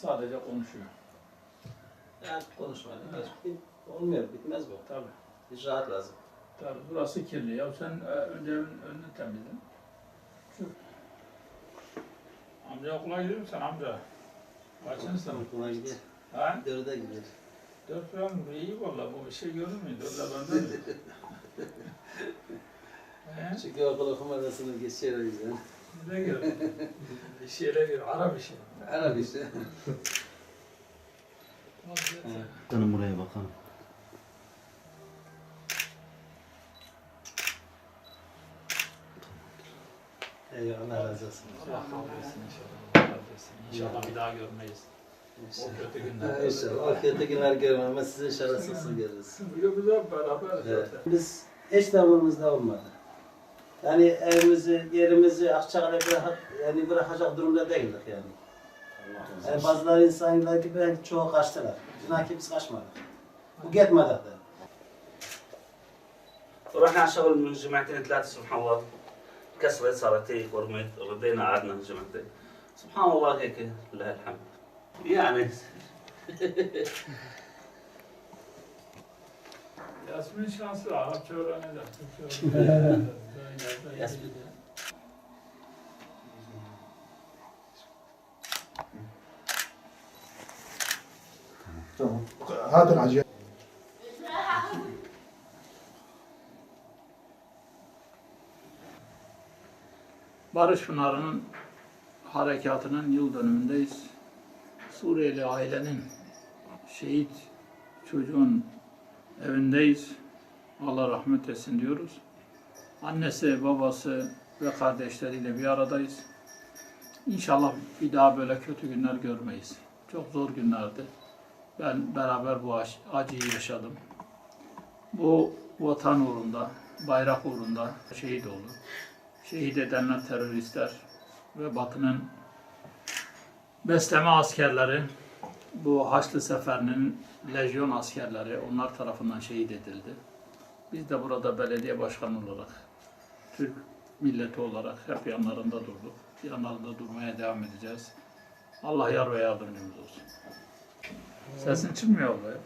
Sadece konuşuyor. Yani konuşmayla geç. Olmuyor, bitmez bu. Tabii. İcraat lazım. Tabii burası kirli. Ya sen e, önce önünü temizle. Amca okula gidiyor musun amca? Kaçıncı sınıf? Okula gidiyor. Ha? Dörde gidiyor. Dört falan mı? İyi valla bu bir şey görür müydü? Dörde bende mi? Çünkü okul okumadasını geçiyor o yüzden. Ne gör? Bir şeyle gör. Ara bir şey. Arap işte. Canım buraya bakalım. Eyvallah Allah razı olsun. Allah kabul etsin inşallah. Allah razı olsun. İnşallah bir daha görmeyiz. O kötü günler. İnşallah. O kötü günler görmem ama sizi inşallah sık sık görürüz. Yok biz hep beraber zaten. Biz hiç zamanımızda olmadı Yani evimizi, yerimizi Akçakale bırak, yani bırakacak durumda değildik yani. yani bazıları insanlar gibi çoğu kaçtılar. Biz biz kaçmadık. Bu gitmedik de. رحنا على شغل من جماعتين ثلاثة سبحان الله كسرت صارت هيك ورميت ردينا قعدنا جماعتين سبحان الله هيك لله الحمد يعني Yasmin şansı da Arapça öğrenecek. Yasmin. Tamam. Hadi acı. Barış Pınarı'nın harekatının yıl dönümündeyiz. Suriyeli ailenin şehit çocuğun evindeyiz. Allah rahmet etsin diyoruz. Annesi, babası ve kardeşleriyle bir aradayız. İnşallah bir daha böyle kötü günler görmeyiz. Çok zor günlerdi. Ben beraber bu ac- acıyı yaşadım. Bu vatan uğrunda, bayrak uğrunda şehit oldu şehit edilen teröristler ve Batı'nın besleme askerleri, bu Haçlı Seferi'nin lejyon askerleri onlar tarafından şehit edildi. Biz de burada belediye başkanı olarak, Türk milleti olarak hep yanlarında durduk. Yanlarında durmaya devam edeceğiz. Allah yar ve yardımcımız olsun. Sesin çıkmıyor be.